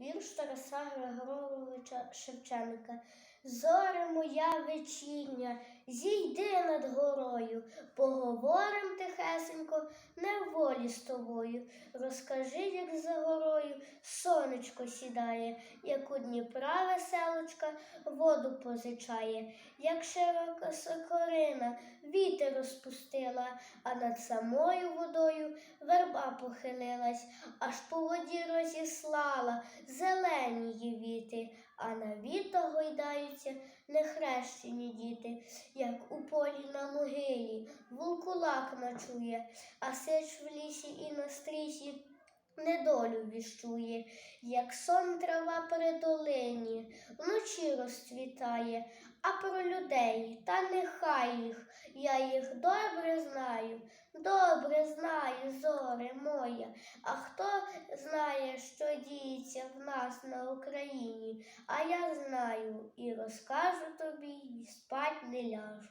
Вірш Тараса Григоровича Шевченка. Зоре моя вечірня, зійди над горою, поговорим тихесенько, не в волі з тобою. Розкажи, як за горою сонечко сідає, як у Дніпра веселочка воду позичає, як широка сокорина вітер розпустила, а над самою водою верба похилилась, аж по воді віти, а на вітах гойдаються нехрещені діти, як у полі на могилі вулкулак ночує, а сич в лісі і на стрісі недолю віщує, як сон трава при долині, вночі розцвітає, а про людей, та нехай їх, я їх добре знаю, добре знаю, зоре моя. А хто знає, що діється в нас на Україні, а я знаю і розкажу тобі, і спать не ляжу.